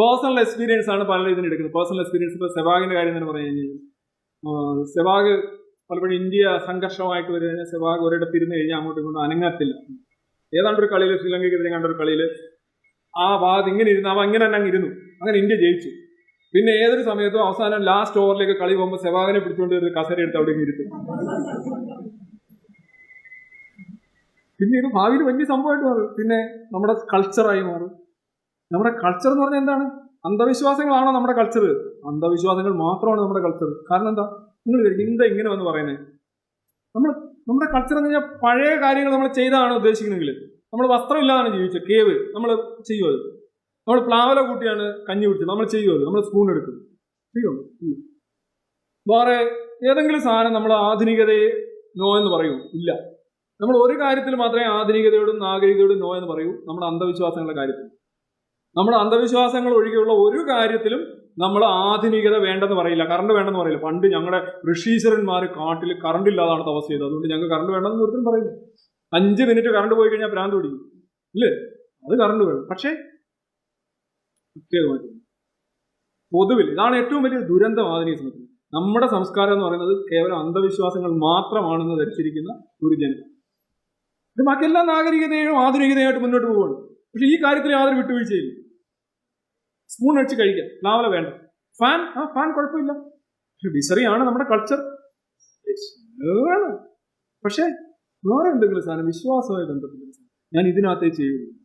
Personal experience ആണ് പലരും ഇതിന് എടുക്കുന്നത്. പേഴ്സണൽ എക്സ്പീരിയൻസ് ഇപ്പോൾ സെവാഗിന്റെ കാര്യം തന്നെ പറഞ്ഞു കഴിഞ്ഞാൽ സെവാഗ് പലപ്പോഴും ഇന്ത്യ സംഘർഷമായിട്ട് വരും കഴിഞ്ഞാൽ സെവാഗ് ഒരിടത്ത് ഇരുന്ന് കഴിഞ്ഞാൽ അങ്ങോട്ടും ഇങ്ങോട്ടും അനങ്ങത്തില്ല. ഏതാണ്ട് ഒരു കളിയിൽ ശ്രീലങ്കയ്ക്കെതിരെ കണ്ട ഒരു കളിയിൽ ആ വാദം ഇങ്ങനെ ഇരുന്ന് അവ ഇങ്ങനെ തന്നെ അങ്ങ് ഇരുന്നു. അങ്ങനെ ഇന്ത്യ ജയിച്ചു. പിന്നെ ഏതൊരു സമയത്തും അവസാനം ലാസ്റ്റ് ഓവറിലേക്ക് കളി പോകുമ്പോൾ സെവാഗിനെ പിടിച്ചുകൊണ്ട് ഒരു കസര എടുത്ത് അവിടെ ഇരുത്തും. പിന്നെ ഇത് ഭാവിയിൽ വലിയ സംഭവമായിട്ട് മാറും. പിന്നെ നമ്മുടെ കൾച്ചറായി മാറും. നമ്മുടെ കൾച്ചർ എന്ന് പറഞ്ഞാൽ എന്താണ്? അന്ധവിശ്വാസങ്ങളാണോ നമ്മുടെ കൾച്ചർ അന്ധവിശ്വാസങ്ങൾ മാത്രമാണ് നമ്മുടെ കൾച്ചർ കാരണം എന്താ? നിങ്ങൾ എന്താ ഇങ്ങനെ വന്ന് പറയുന്നത് നമ്മൾ നമ്മുടെ കൾച്ചർ എന്ന് പറഞ്ഞാൽ പഴയ കാര്യങ്ങൾ നമ്മൾ ചെയ്താണ് ഉദ്ദേശിക്കുന്നതെങ്കിൽ നമ്മൾ വസ്ത്രമില്ലാതാണ് ജീവിച്ചത് കേവ്. നമ്മൾ ചെയ്യുമത് നമ്മൾ പ്ലാവല കൂട്ടിയാണ് കഞ്ഞി കുടിച്ചത് നമ്മൾ ചെയ്യുമത് നമ്മൾ സ്പൂൺ എടുക്കും. ചെയ്യോ വേറെ ഏതെങ്കിലും സാധനം നമ്മൾ ആധുനികതയെ നോ എന്ന് പറയൂ. ഇല്ല. നമ്മൾ ഒരു കാര്യത്തിൽ മാത്രമേ ആധുനികതയോടും നാഗരികതയോടും നോ എന്ന് പറയൂ. നമ്മുടെ അന്ധവിശ്വാസങ്ങളുടെ കാര്യത്തിൽ. നമ്മുടെ അന്ധവിശ്വാസങ്ങൾ ഒഴികെയുള്ള ഒരു കാര്യത്തിലും നമ്മൾ ആധുനികത വേണ്ടെന്ന് പറയില്ല കറണ്ട് വേണ്ടെന്ന് പറയില്ല. പണ്ട് ഞങ്ങളുടെ ഋഷീശ്വരന്മാർ കാട്ടിൽ കറണ്ട് ഇല്ലാതാണ് തപസ് ചെയ്തത്. അതുകൊണ്ട് ഞങ്ങൾ കറണ്ട് വേണ്ടെന്ന് ഒരിക്കലും പറയില്ല. അഞ്ച് മിനിറ്റ് കറണ്ട് പോയി കഴിഞ്ഞാൽ ഭ്രാന്ത് പിടിക്കും. ഇല്ലേ? അത് കറണ്ട് വേണം. പക്ഷേ പ്രത്യേകമായിട്ട് പൊതുവിൽ ഇതാണ് ഏറ്റവും വലിയ ദുരന്തം ആധുനിക സമയത്ത് നമ്മുടെ സംസ്കാരം എന്ന് പറയുന്നത് കേവലം അന്ധവിശ്വാസങ്ങൾ മാത്രമാണെന്ന് ധരിച്ചിരിക്കുന്ന ഒരു ജനം ഇത് എല്ലാ നാഗരികതയും ആധുനികതയായിട്ട് മുന്നോട്ട് പോവുകയാണ്. പക്ഷെ ഈ കാര്യത്തിൽ യാതൊരു വിട്ടുവീഴ്ചയില്ല. സ്പൂൺ അടിച്ച് കഴിക്കാം. പ്ലാവല വേണ്ട. ഫാൻ ആ ഫാൻ കുഴപ്പമില്ല. വിസറിയാണ് നമ്മുടെ കൾച്ചർ പക്ഷേ വേറെ എന്തെങ്കിലും സാധനം? വിശ്വാസമായി ബന്ധപ്പെട്ട ഞാൻ ഇതിനകത്തേ ചെയ്യുള്ളൂ.